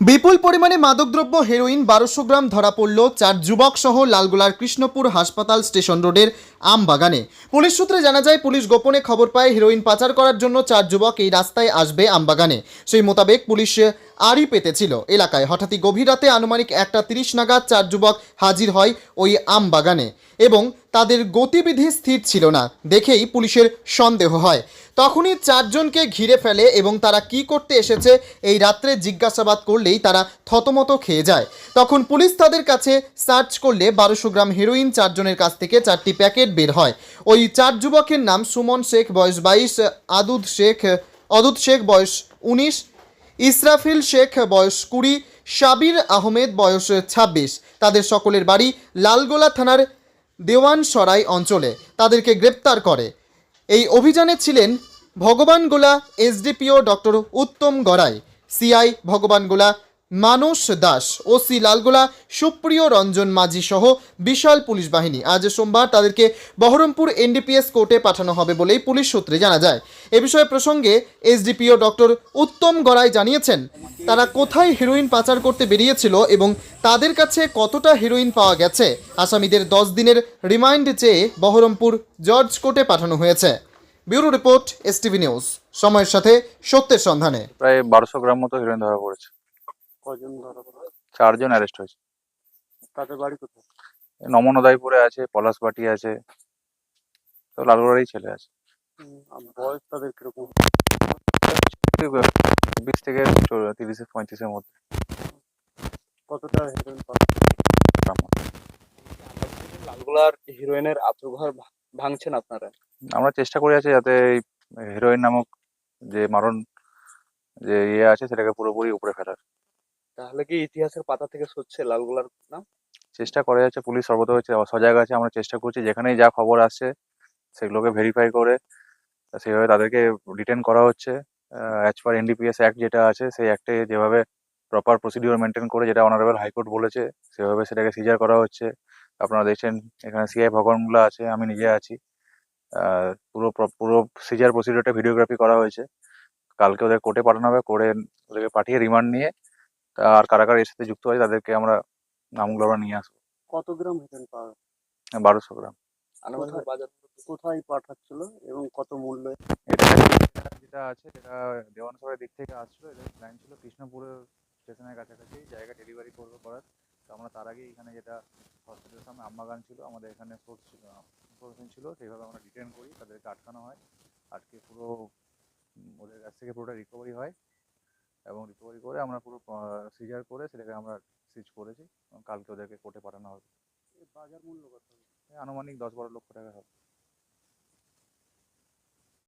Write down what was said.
বিপুল পরিমাণে মাদকদ্রব্য, হেরোইন বারোশো গ্রাম ধরা পড়ল চার যুবক সহ লালগোলার কৃষ্ণপুর হাসপাতাল স্টেশন রোডের আমবাগানে। পুলিশ সূত্রে জানা যায়, পুলিশ গোপনে খবর পায়, হেরোইন পাচার করার জন্য চার যুবক এই রাস্তায় আসবে আমবাগানে। সেই মোতাবেক পুলিশ আড়ি পেতেছিল। এলাকায় হঠাৎই গভীর রাতে আনুমানিক একটা তিরিশ নাগাদ চার যুবক হাজির হয় ওই আমবাগানে এবং তাদের গতিবিধি স্থির ছিল না, দেখেই পুলিশের সন্দেহ হয়। তখনই চারজনকে ঘিরে ফেলে এবং তারা কি করতে এসেছে এই রাত্রে জিজ্ঞাসাবাদ করলেই তারা থতমত খেয়ে যায়। তখন পুলিশ তাদের কাছে সার্চ করলে বারোশো গ্রাম হেরোইন চারজনের কাছ থেকে চারটি প্যাকেট বের হয়। ওই চার যুবকের নাম সুমন শেখ, বয়স বাইশ, আদুদ শেখ অদুত শেখ, বয়স উনিশ ইসরাফিল শেখ বয়স কুড়ি, সাবির আহমেদ বয়স ছাব্বিশ। তাদের সকলের বাড়ি লালগোলা থানার দেওয়ানসরাই অঞ্চলে। তাদেরকে গ্রেপ্তার করে। এই অভিযানে ছিলেন Bhagwangola SDPO doctor Uttam Garai. CI Bhagwangola Manas Das OC Lalgola, Supriyo Ranjan Majhi সহ বিশাল পুলিশ বাহিনী। আজ সোমবার তাদেরকে বহরমপুর এনডিপিএস কোর্টে পাঠানো হবে বলেই পুলিশ সূত্রে জানা যায়। এ বিষয়ে প্রসঙ্গে এসডিপিও ডক্টর উত্তম গড়াই জানিয়েছেন, তারা কোথায় হিরোইন পাচার করতে বেরিয়েছিল এবং তাদের কাছে কতটা হিরোইন পাওয়া গেছে, আসামিদের দশ দিনের রিমাইন্ড চেয়ে বহরমপুর জর্জ কোর্টে পাঠানো হয়েছে। Bureau report, STV news. সময়ের সাথে সত্যের সন্ধানে। প্রায় বারোশো গ্রাম মতো হিরোইন ধরা পড়েছে। কজন ধরা পড়ল? চারজন অ্যারেস্ট হয়েছে। তাদের বাড়ি কোথায়? এই নমনদাইপুরে আছে পলাশবাটি আছে তো লালগড়ারই ছেলে আছে। বয়স তাদের কীরকম? বিশ থেকে তিরিশে পঁয়ত্রিশের মধ্যে। কতটা হিরোইন লালগোলার হিরোইনের আত্মঘর ভাঙছেন আপনারা? আমরা চেষ্টা করে আছি যাতে এই হিরোইন নামক যে মারণ যে ইয়ে আছে সেটাকে পুরোপুরি উপরে ফেলার। তাহলে কি ইতিহাসের পাতা থেকে সরছে লালগোলার নাম? চেষ্টা করা যাচ্ছে, পুলিশ সর্বত হচ্ছে সজাগ আছে, আমরা চেষ্টা করছি, যেখানেই যা খবর আসছে, সেগুলোকে ভেরিফাই করে সেভাবে তাদেরকে ডিটেন করা হচ্ছে। অ্যাজ পার এনডিপিএস অ্যাক্ট যেটা আছে, সেই অ্যাক্টে যেভাবে প্রপার প্রসিডিওর মেনটেন করে, যেটা অনারেবল হাইকোর্ট বলেছে, সেভাবে সেটাকে সিজার করা হচ্ছে। আপনারা দেখছেন, এখানে সিআই ভগবানগুলো আছে, আমি নিজে আছি। প্র- পুরো সিজার প্রসিডিওরটা ভিডিওগ্রাফি করা হয়েছে। কালকে ওদের কোর্টে পাঠানো হবে কোর্টে ওদেরকে পাঠিয়ে রিমান্ড নিয়ে আর কারা কারা এর সাথে যুক্ত আছে তাদেরকে আমরা নামগুলো আমরা নিয়ে আসব। কত গ্রাম হিরোইন পাওয়া? বারোশো গ্রাম। আনুমানিক বাজার কোথায় পাঠাচ্ছিল এবং কত মূল্য? এটা যেটা আছে যেটা দেওয়ানসরের দিক থেকে প্ল্যান ছিল কৃষ্ণপুরের স্টেশনের কাছাকাছি জায়গা ডেলিভারি করব করার। তো আমরা তার আগে এখানে যেটা হসপিটালের সামনে আম্বাগান ছিল আমাদের এখানে সোর্স ছিল ইনফরমেশন ছিল সেইভাবে আমরা ডিটেন করি তাদেরকে আটকানো হয়। আটকে পুরো ওদের কাছ থেকে পুরোটা রিকভারি হয়। এবং রিকভারি করে আমরা পুরো সিজার করে সেটাকে আমরা সিজ করেছি। এবং কালকে ওদেরকে কোর্টে পাঠানো হবে। বাজার মূল্য কত? আনুমানিক দশ বারো লক্ষ টাকা হবে।